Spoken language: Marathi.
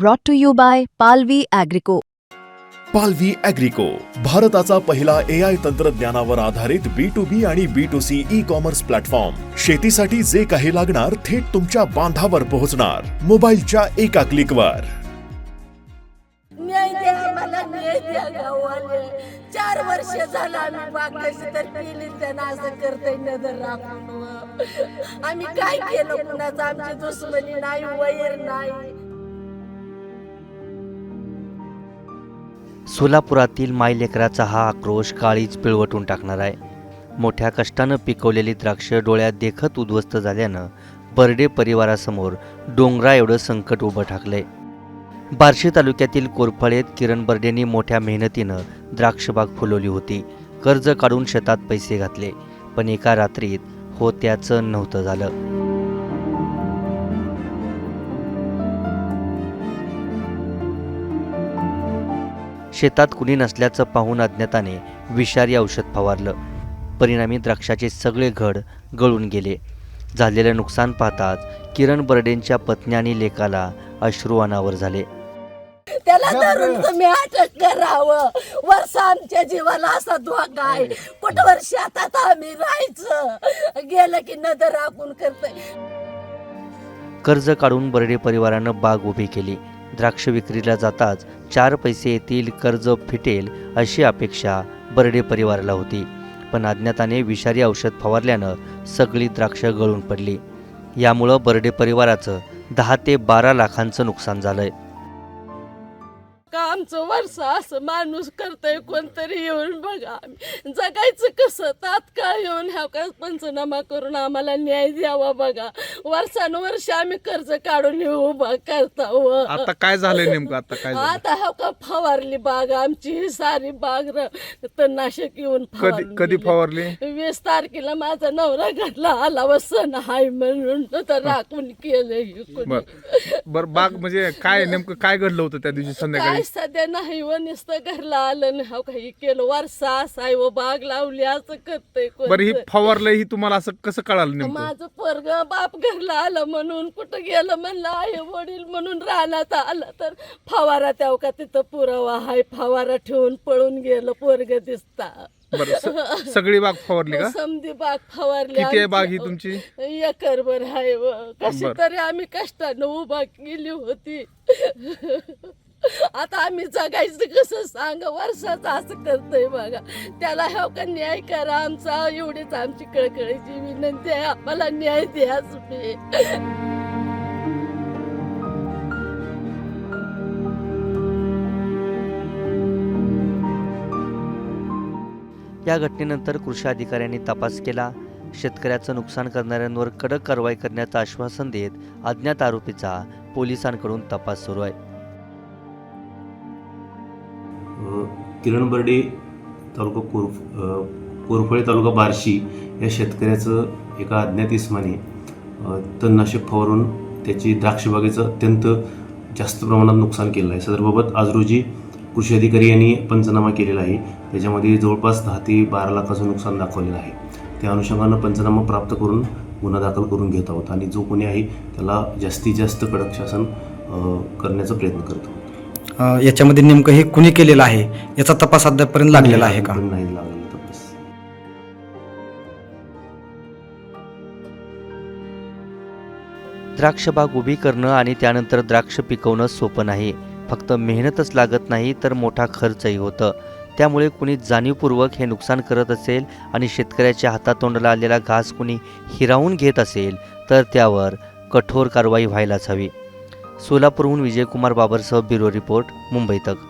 brought to you by Palvi Agrico. पालवी अॅग्रिको भारताचा पहिला ए आय तंत्रज्ञानावर आधारित बी टू बी आणि B two C e commerce platform शेतीसाठी जे काही लागणार थेट तुमच्या बांधावर पोहोचणार. मोबाईलच्या एका क्लिकवर न्याय द्या मला न्याय द्या गावाले. चार वर्ष झालं आम्ही तर केली त्यांना असं करतय नजर राखून. आम्ही काय केलं कुणाचं आमची दुश्मनी नाही वैर नाही. सोलापुरातील मायलेकराचा हा आक्रोश काळीच पिळवटून टाकणार आहे. मोठ्या कष्टानं पिकवलेली द्राक्ष डोळ्यात देखत उद्ध्वस्त झाल्यानं बर्डे परिवारासमोर डोंगरा एवढं संकट उभं ठाकलंय. बार्शी तालुक्यातील कोरफळेत किरण बर्डेंनी मोठ्या मेहनतीनं द्राक्षबाग फुलवली होती. कर्ज काढून शेतात पैसे घातले पण एका रात्रीत होत्याचं नव्हतं झालं. शेतात कुणी नसल्याचं पाहून अज्ञाताने विषारी औषध फवारलं. परिणामी द्राक्षाचे सगळे घड गळून गेले. झालेलं नुकसान पाहताच किरण बर्डेंच्या पत्नी आणि लेकाला अश्रू अनावर झाले. त्याला धरून तुम्ही अटक करावं. वर्ष आमच्या जीवाला असा धोका आहे. कुठवर शेतात आम्ही राहायचं? गेलं की नजर राखून करतय. कर्ज काढून बर्डे परिवारानं बाग उभी केली. द्राक्ष विक्रीला जाताच चार पैसे येतील कर्ज फिटेल अशी अपेक्षा बर्डे परिवाराला होती. पण अज्ञाताने विषारी औषध फवारल्यानं सगळी द्राक्ष गळून पडली. यामुळं बर्डे परिवाराचं दहा ते बारा लाखांचं नुकसान झालंय. का आमचं वर्ष असं माणूस करतय कोणतरी येऊन बघा. आम्ही जगायचं कसं? तात्काळ येऊन ह्या का पंचनामा करून आम्हाला न्याय द्यावा बघा. वर्षानुवर्ष आम्ही कर्ज काढून हे उभा करता व. आता काय झालंय नेमकं? आता काय झालं आता हा का फवारली बाग? आमची ही सारी बाग र- तणनाशक येऊन कधी फवारून कधी गेली. फवारली? वीस तारखेला माझा नवरा घातला आला व सण हाय म्हणून तर राखून केलं हे कोणी. बर. बर बाग म्हणजे काय नेमकं काय घडलं होतं त्या दिवशी काय सध्या नाही व नुसतं घरला आलं नाही हो काही केलं वारसा असाय व बाग लावली असं करतय बरं ही फवारलंय ही तुम्हाला असं कसं कळालं नेमकं? माझं पोरग बाप घरला आलं म्हणून कुठं गेलं म्हणलं आई वडील म्हणून राहण्यात आलं तर फवारा त्या का तिथं पुरावा हाय फवारा ठेवून पळून गेलं पोरग दिसता. बरं स- सगळी बाग फवारली का? समधी बाग फवारली किती आहे. बाग ही तुमची? एकर भर आहे व कशी बरं. तरी आम्ही कष्टानं उभा केली होती. आता आम्ही जगायचं कसं सांग? वर्षाचं असं करतोय बघा. त्याला हो का न्याय करा आमचा? एवढीच आमची कळकळीची विनंती आहे. आम्हाला न्याय द्या तुम्ही. या घटनेनंतर कृषी अधिकाऱ्यांनी तपास केला. शेतकऱ्याचं नुकसान करणाऱ्यांवर कडक कारवाई करण्याचं आश्वासन देत अज्ञात आरोपीचा पोलिसांकडून तपास सुरू आहे. किरण बर्डे तालुका कोरफ कोरफळे तालुका बार्शी या शेतकऱ्याचं एका अज्ञात इस्माने तणनाशक फवारून त्याची द्राक्षबागेचं अत्यंत जास्त प्रमाणात नुकसान केलं आहे. सदरबाबत आज रोजी कृषी अधिकारी यांनी पंचनामा केलेला आहे. त्याच्यामध्ये जवळपास दहा ते बारा लाखाचं नुकसान दाखवलेलं आहे. त्या अनुषंगानं पंचनामा प्राप्त करून गुन्हा दाखल करून घेत आहोत आणि जो कोणी आहे त्याला जास्तीत जास्त कडक शासन करण्याचा प्रयत्न करतो. याच्यामध्ये नेमकं हे कुणी केलेलं आहे? याचा तपास अद्यापर्यंत लागलेला आहे का? नाही तपास. द्राक्षबाग उभी करणं आणि त्यानंतर द्राक्ष पिकवणं सोपं नाही. फक्त मेहनतच लागत नाही तर मोठा खर्चही होतं. त्यामुळे कुणी जाणीवपूर्वक हे नुकसान करत असेल आणि शेतकऱ्याच्या हातातोंडाला आलेला घास कुणी हिरावून घेत असेल तर त्यावर कठोर कारवाई व्हायलाच हवी. सोलापूरहून विजयकुमार बाबरसह ब्युरो रिपोर्ट मुंबई तक.